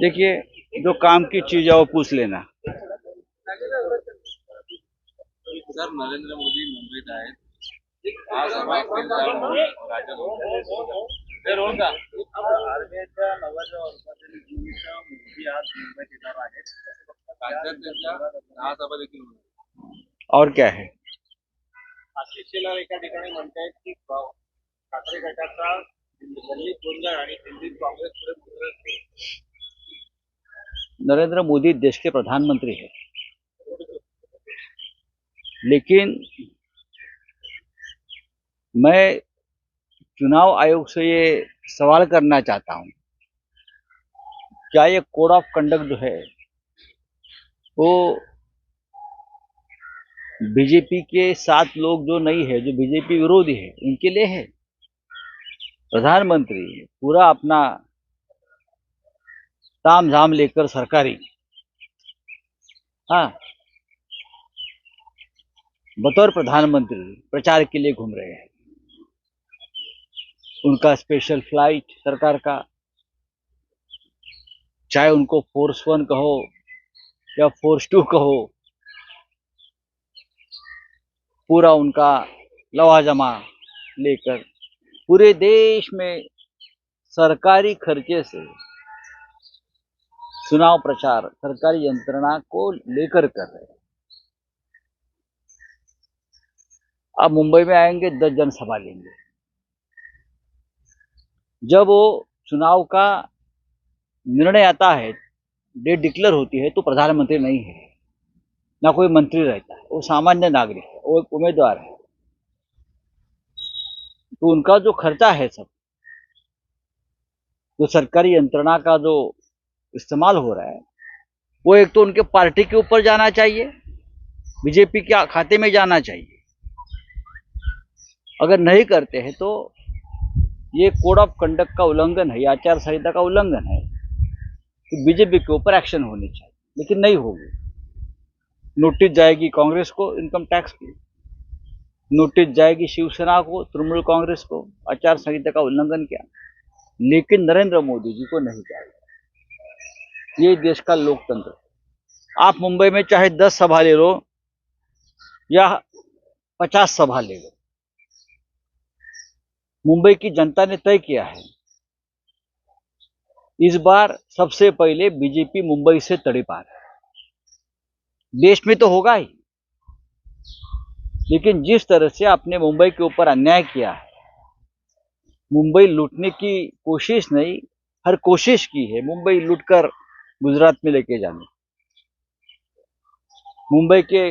देखिए जो काम की चीज़ है वो पूछ लेना। सर नरेंद्र मोदी मुंबई ते होणार और क्या है? आशिष शेलार एका ठिकाणी म्हणतायत की ठाकरे गटाचा दिल्लीत गोंधळ आणि दिल्लीत काँग्रेस पुढे पुढे नरेंद्र मोदी देश के प्रधानमंत्री है। लेकिन मैं चुनाव आयोग से ये सवाल करना चाहता हूँ, क्या ये कोड ऑफ़ कंडक्ट जो है, वो बीजेपी के साथ लोग जो नहीं है, जो बीजेपी विरोधी है, उनके लिए है? प्रधानमंत्री पूरा अपना ताम झाम लेकर सरकारी। हाँ। बतौर प्रधानमंत्री प्रचार के लिए घूम रहे हैं। उनका स्पेशल फ़्लाइट सरकार का। चाहे उनको फोर्स वन कहो या फोर्स टू कहो, पूरा उनका लवाजमा लेकर पूरे देश में सरकारी खर्चे से चुनाव प्रचार सरकारी यंत्रणा को लेकर कर रहे हैं। अब मुंबई में आएँगे, दस जनसभा लेंगे। जब वो चुनाव का निर्णय आता है, डेट डिक्लेयर होती है तो प्रधानमंत्री नहीं है। ना कोई मंत्री रहता है, वो सामान्य नागरिक है, वो एक उम्मीदवार है। तो उनका जो खर्चा है सब, जो तो सरकारी यंत्रणा का जो इस्तेमाल हो रहा है, वो एक तो उनके पार्टी के ऊपर जाना चाहिए, बीजेपी के खाते में जाना चाहिए। अगर नहीं करते हैं तो ये कोड ऑफ़ कंडक्ट का उल्लंघन है आचार संहिता का उल्लंघन है तो बीजेपी के ऊपर एक्शन होनी चाहिए, लेकिन नहीं होगी। नोटिस जाएगी कांग्रेस को इनकम टैक्स की, नोटिस जाएगी शिवसेना को, तृणमूल कांग्रेस को, आचार संहिता का उल्लंघन किया, लेकिन नरेंद्र मोदी जी को नहीं जाएगा ये देश का लोकतंत्र। आप मुंबई में चाहे दस सभा ले लो या पचास सभा ले लो, मुंबई की जनता ने तय किया है। इस बार सबसे पहले बीजेपी मुंबई से तड़े पार है। देश में तो होगा ही, लेकिन जिस तरह से आपने मुंबई के ऊपर अन्याय किया है, मुंबई लूटने की कोशिश नहीं, हर कोशिश की है मुंबई लूटकर गुजरात में लेके जाने। मुंबई के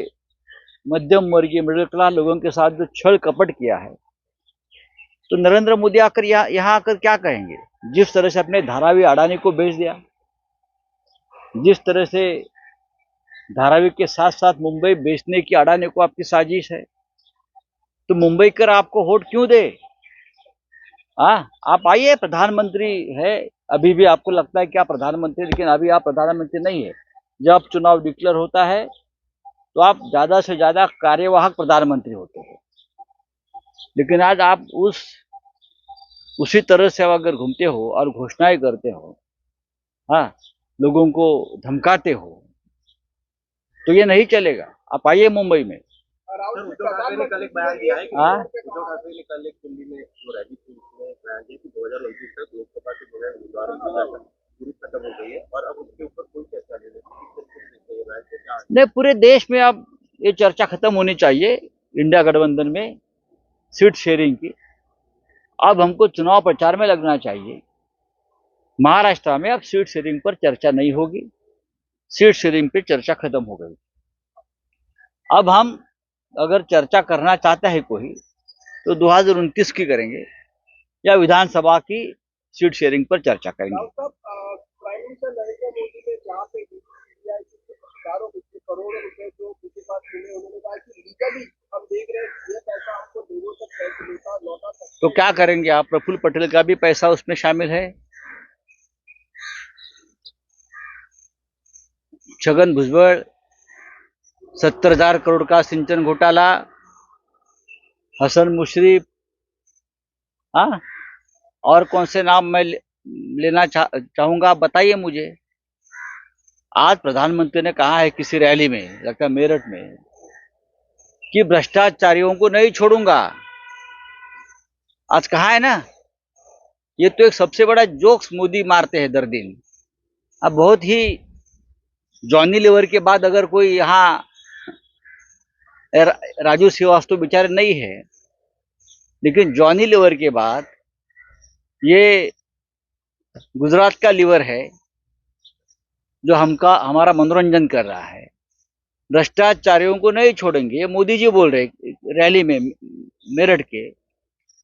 मध्यम वर्गीय मिडिल क्लास लोगों के साथ जो छल कपट किया है तो नरेंद्र मोदी आकर यहाँ आकर क्या कहेंगे? जिस तरह से अपने धारावी अडानी को बेच दिया, जिस तरह से धारावी के साथ साथ मुंबई बेचने की अडानी को आपकी साजिश है तो मुंबई कर आपको वोट क्यों दे? हाँ आप आइए, प्रधानमंत्री है। अभी भी आपको लगता है कि आप प्रधानमंत्री लेकिन अभी आप प्रधानमंत्री नहीं है। जब चुनाव डिक्लेयर होता है तो आप ज़्यादा से ज़्यादा कार्यवाहक प्रधानमंत्री होते हैं। लेकिन आज आप उस, उसी तरह से अगर घूमते हो और घोषणाएँ करते हो हाँ लोगों को धमकाते हो तो ये नहीं चलेगा। आप आइए मुंबई में। कल एक बयान दिया है कि हाँ? उद्धव ठाकरे ने कल एक दिल्ली में जो रैली थी उसमें बयान दिया कि दो हज़ार उनतीस तक लोकसभा के बगैर उम्मीदवारों की पूरी खत्म हो गई है और अब उसके ऊपर कोई चर्चा नहीं पूरे देश में अब ये चर्चा खत्म होनी चाहिए इंडिया गठबंधन में सीट शेयरिंग की। अब हमको चुनाव प्रचार में लगना चाहिए। महाराष्ट्र में अब सीट शेयरिंग पर चर्चा नहीं होगी। सीट शेयरिंग पे चर्चा खत्म हो गई। अब हम अगर चर्चा करना चाहता है कोई तो दो हज़ार उनतीस की करेंगे या विधानसभा की सीट शेयरिंग पर चर्चा करेंगे। तो क्या करेंगे आप? प्रफुल्ल पटेल का भी पैसा उसमें शामिल है? छगन भुजबल सत्तर हज़ार करोड़ का सिंचन घोटाला। हसन मुशरीफ हाँ और कौन से नाम मैं लेना चाह, चाहूँगा बताइए मुझे। आज प्रधानमंत्री ने कहा है किसी रैली में लगता मेरठ में कि भ्रष्टाचारियों को नहीं छोड़ूँगा। आज कहा है ना ये तो एक सबसे बड़ा जोक्स मोदी मारते हैं दर दिन। अब बहुत ही जॉनी लेवर के बाद अगर कोई यहाँ राजू श्रीवास्तव बेचारे नहीं है। लेकिन जॉनी लीवर के बाद ये गुजरात का लीवर है, जो हमका, हमारा मनोरंजन कर रहा है। भ्रष्टाचारियों को नहीं छोड़ेंगे मोदी जी बोल रहे रैली में, मेरठ के,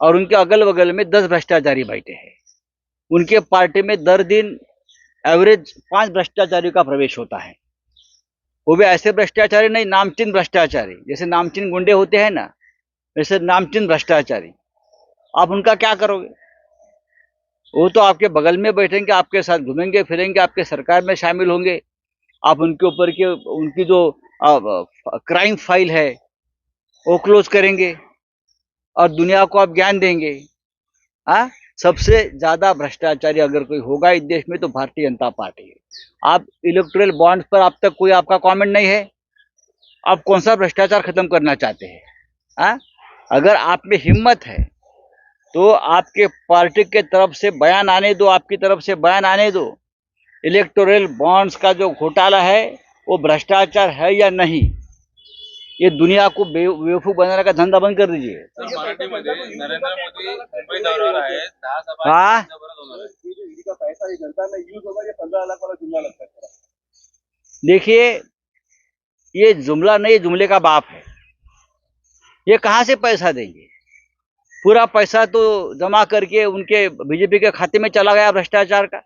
और उनके अगल बगल में दस भ्रष्टाचारी बैठे हैं। उनके पार्टी में दर दिन एवरेज पाँच भ्रष्टाचारियों का प्रवेश होता है। वो भी ऐसे भ्रष्टाचारी नहीं, नामचीन भ्रष्टाचारी। जैसे नामचीन गुंडे होते हैं ना, वैसे नामचीन भ्रष्टाचारी। आप उनका क्या करोगे? वो तो आपके बगल में बैठेंगे, आपके साथ घूमेंगे, फिरेंगे, आपके सरकार में शामिल होंगे। आप उनके ऊपर के, उनकी जो क्राइम फ़ाइल है, वो क्लोज करेंगे। और दुनिया को आप ज्ञान देंगे। हाँ? सबसे ज़्यादा भ्रष्टाचारी अगर कोई होगा इस देश में तो भारतीय जनता पार्टी है। आप इलेक्ट्रल बॉन्ड्स पर अब तक कोई आपका कमेंट नहीं है? आप कौन सा भ्रष्टाचार खत्म करना चाहते हैं? हाँ? अगर आप में हिम्मत है तो आपके पार्टी के तरफ़ से बयान आने दो, आपकी तरफ़ से बयान आने दो। इलेक्टोरल बॉन्ड्स का जो घोटाला है, वो भ्रष्टाचार है या नहीं? ये दुनिया को बेवकूफ़ बनाने का धंधा बंद कर दीजिए। हा? देखिए ये जुमला नहीं जुमले का बाप है। ये कहाँ से पैसा देंगे? पूरा पैसा तो जमा करके उनके बीजेपी के खाते में चला गया भ्रष्टाचार का।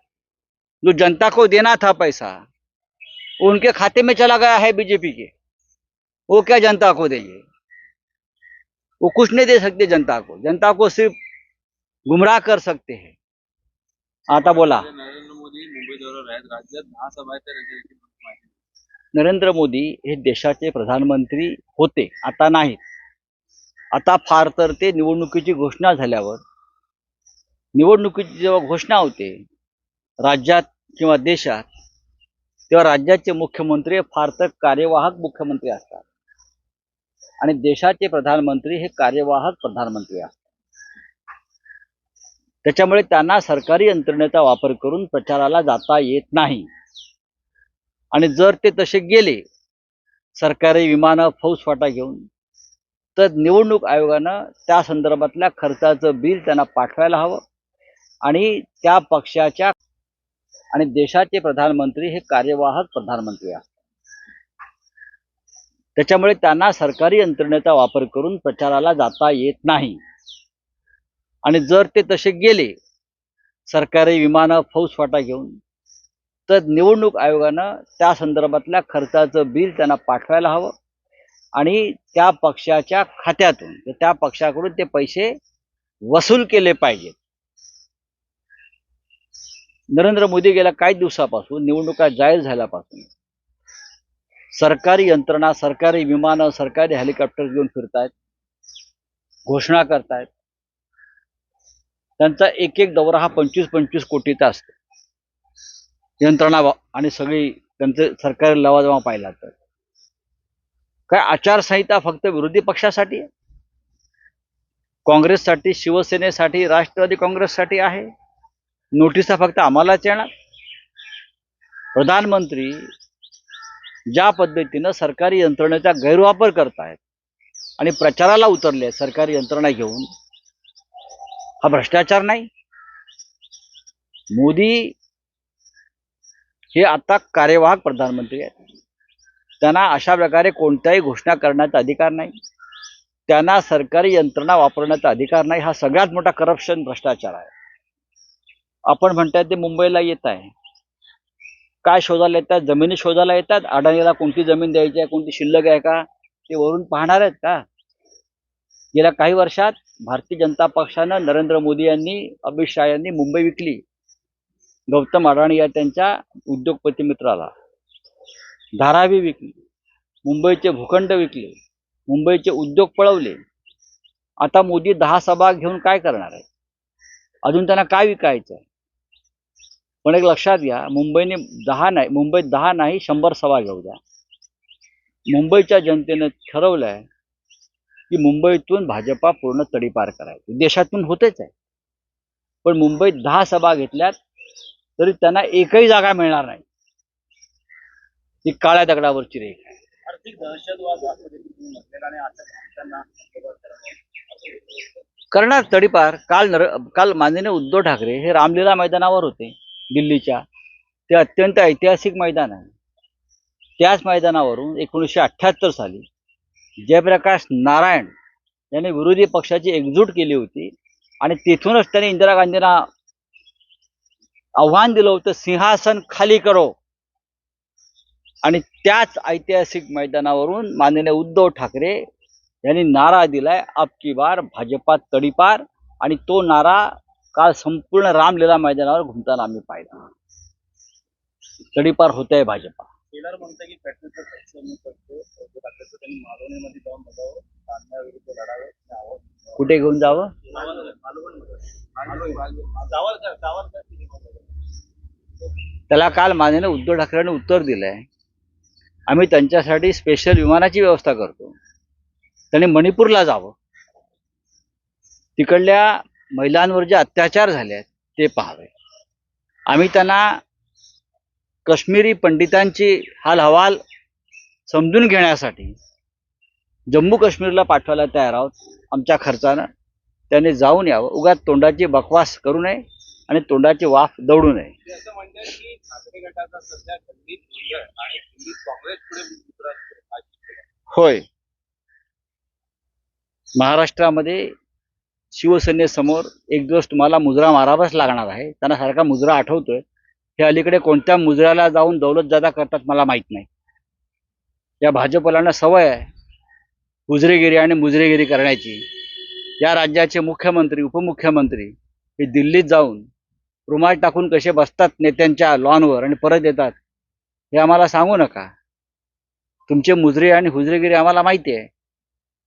जो जनता को देना था पैसा उनके खाते में चला गया है बीजेपी के। वो क्या जनता को देंगे? वो कुछ नहीं दे सकते जनता को। जनता को सिर्फ गुमराह कर सकते हैं। आता बोला। नरेंद्र मोदी मुंबई दौऱ्यावर आहेत राज्यात. नरेंद्र मोदी हे देशाचे प्रधानमंत्री होते आता नाहीत आता फार तर ते निवडणुकीची घोषणा झाल्यावर निवडणुकीची जेव्हा घोषणा होते राज्यात किंवा देशात तेव्हा राज्याचे मुख्यमंत्री फार तर कार्यवाहक मुख्यमंत्री असतात. आणि देशाचे प्रधानमंत्री हे कार्यवाहक प्रधानमंत्री असतात. त्याच्यामुळे त्यांना सरकारी यंत्रणेचा वापर करून प्रचाराला जाता येत नाही. आणि जर ते तसे गेले सरकारी विमानं फौजफाटा घेऊन तर निवडणूक आयोगानं त्या संदर्भातल्या खर्चाचं बिल त्यांना पाठवायला हवं. आणि त्या पक्षाच्या आणि देशाचे प्रधानमंत्री हे कार्यवाहक प्रधानमंत्री असतात. त्याच्यामुळे त्यांना सरकारी यंत्रणेचा वापर करून प्रचाराला जाता येत नाही. आणि जर ते तसे गेले सरकारी विमानं फौजफाटा घेऊन तर निवडणूक आयोगानं त्या संदर्भातल्या खर्चाचं बिल त्यांना पाठवायला हवं आणि त्या पक्षाच्या खात्यातून त्या पक्षाकडून ते पैसे वसूल केले पाहिजेत. नरेंद्र मोदी गेल्या काही दिवसापासून निवडणुका जाहीर झाल्यापासून सरकारी यंत्रणा सरकारी विमानं सरकारी हेलिकॉप्टर घेऊन फिरतायत. घोषणा करतायत. त्यांचा एक एक दौरा हा पंचवीस पंचवीस कोटीचा असतो. यंत्रणा आणि सगळी त्यांचे सरकारी लवाजमा पाहिला तर. काय आचारसंहिता फक्त विरोधी पक्षासाठी आहे? काँग्रेससाठी शिवसेनेसाठी राष्ट्रवादी काँग्रेससाठी आहे? नोटिसा फक्त आम्हालाच येणार? प्रधानमंत्री ज्या पद्धतीनं सरकारी यंत्रणेचा गैरवापर करतायत आणि प्रचाराला उतरले सरकारी यंत्रणा घेऊन हा भ्रष्टाचार नाही. मोदी हे आता कार्यवाहक प्रधानमंत्री आहेत. त्यांना अशा प्रकारे कोणत्याही घोषणा करण्याचा अधिकार नाही. त्यांना सरकारी यंत्रणा वापरण्याचा अधिकार नाही. हा सगळ्यात मोठा करप्शन भ्रष्टाचार आहे. आपण म्हणताय ते मुंबईला येत आहे. काय शोधायला येतात? जमिनी शोधायला येतात? अडाणीला कोणती जमीन द्यायची आहे? कोणती शिल्लक आहे का? ते वरून पाहणार आहेत का? गेल्या काही वर्षात भारतीय जनता पक्षानं नरेंद्र मोदी यांनी अमित शहा यांनी मुंबई विकली. गौतम अडाणी या त्यांच्या उद्योगपती मित्राला. धारावी विकली. मुंबईचे भूखंड विकले. मुंबईचे उद्योग पळवले. आता मोदी दहा सभा घेऊन काय करणार आहे अजून त्यांना काय विकायचं आहे पण एक लक्षात घ्या मुंबईने दहा नाही मुंबईत दहा नाही शंभर सभा घेऊ द्या. मुंबईच्या जनतेनं ठरवलं आहे की मुंबईतून भाजपा पूर्ण तडीपार करायची. देशातून होतेच आहे. पण मुंबईत दहा सभा घेतल्यात तरी त्यांना एकही जागा मिळणार नाही. ती काळ्या दगडावरची रेख आहे. करणार तडीपार काल नर काल माननीय उद्धव ठाकरे हे रामलीला मैदानावर होते. दिल्लीच्या. ते अत्यंत ऐतिहासिक मैदान आहे. त्याच मैदानावरून एकोणीसशे अठ्ठ्याहत्तर साली जयप्रकाश नारायण यांनी विरोधी पक्षाची एकजूट केली होती आणि तिथूनच त्यांनी इंदिरा गांधींना आव्हान दिलं होतं सिंहासन खाली करो. आणि त्याच ऐतिहासिक मैदानावरून माननीय उद्धव ठाकरे यांनी नारा दिलाय अब की बार भाजपा तडीपार. आणि तो नारा काल संपूर्ण रामलीला मैदानावर घुमताना आम्ही पाहिला. तडीपार होत आहे भाजपा कुठे घेऊन जावं? त्याला काल माननीय उद्धव ठाकरेंनी उत्तर दिलंय. आम्ही त्यांच्यासाठी स्पेशल विमानाची व्यवस्था करतो. त्यांनी मणिपूरला जावं. तिकडल्या महिलांवर जे अत्याचार झाले आहेत ते पाहावे. आम्ही त्यांना काश्मीरी पंडितांची हाल हवाल समजून घेण्यासाठी जम्मू काश्मीरला पाठवायला तयार आहोत. आमच्या खर्चानं त्याने जाऊन यावं. उगाच तोंडाची बकवास करू नये आणि तोंडाची वाफ दौडू नये. होय. महाराष्ट्रामध्ये शिवसेनेसमोर एक दिवस तुम्हाला मुजरा मारावाच लागणार आहे. त्यांना सारखा मुजरा आठवतोय. हे अलीकडे कोणत्या मुजऱ्याला जाऊन दौलत जादा करतात मला माहीत नाही. या भाजपलांना सवय आहे हुजरेगिरी आणि मुजरेगिरी करण्याची. या राज्याचे मुख्यमंत्री उपमुख्यमंत्री हे दिल्लीत जाऊन रुमाल टाकून कसे बसतात नेत्यांच्या लॉनवर आणि परत येतात हे आम्हाला सांगू नका. तुमचे मुजरे आणि हुजरेगिरी आम्हाला माहिती आहे.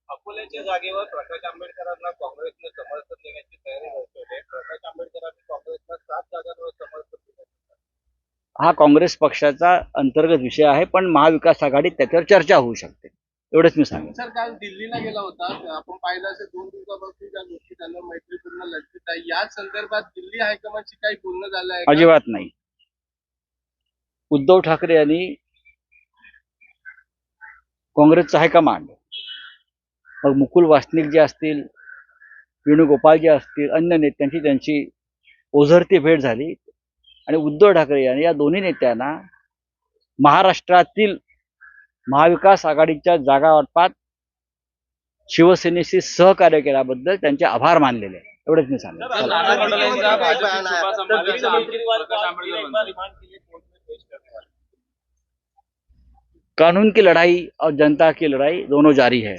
अकोल्याच्या जागेवर प्रकाश आंबेडकरांना काँग्रेस समर्थन देण्याची तयारी दर्शवली प्रकाश आंबेडकरांनी काँग्रेसला सात जागांवर समर्थन दिलं हा काँग्रेस पक्षाचा अंतर्गत विषय आहे पण महाविकास आघाडीत त्याच्यावर चर्चा होऊ शकते. एवढंच मी सांगेन. सर काल दिल्लीला गेला होता. आपण पाहिलं असेल दोन दिवसापासून त्या गोष्टी त्यांना मैत्रीपूर्ण लढतीत आहे. याच संदर्भात दिल्ली हायकमांडशी काही बोलणं झालं आहे? अजिबात नाही. उद्धव ठाकरे यांनी काँग्रेसचा हायकमांड. मग मुकुल वासनिक जे असतील वेणुगोपाल जे असतील अन्य नेत्यांची त्यांची ओझरती भेट झाली. आणि उद्धव ठाकरे यांनी या दोन्ही नेत्यांना महाराष्ट्रातील महाविकास आघाडीच्या जागा वाटपात शिवसेनेशी सहकार्य केल्याबद्दल त्यांचे आभार मानलेले आहे एवढंच मी म्हणतात. कानून की लड़ाई और जनता की लड़ाई दोनों जारी है।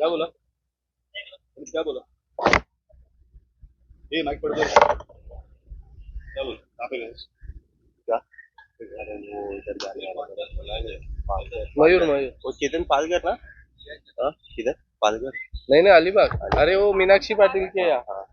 क्या बोला? क्या बोला? ये माइक पड़ गया क्या बोल? कहाँ पे गए? क्या? वो इधर जाने वाला मयूर मयूर। वो चेतन पालकर ना? हाँ किधर? पालकर नहीं नहीं अलीबाग। अरे वो मीनाक्षी पाटिल के यहाँ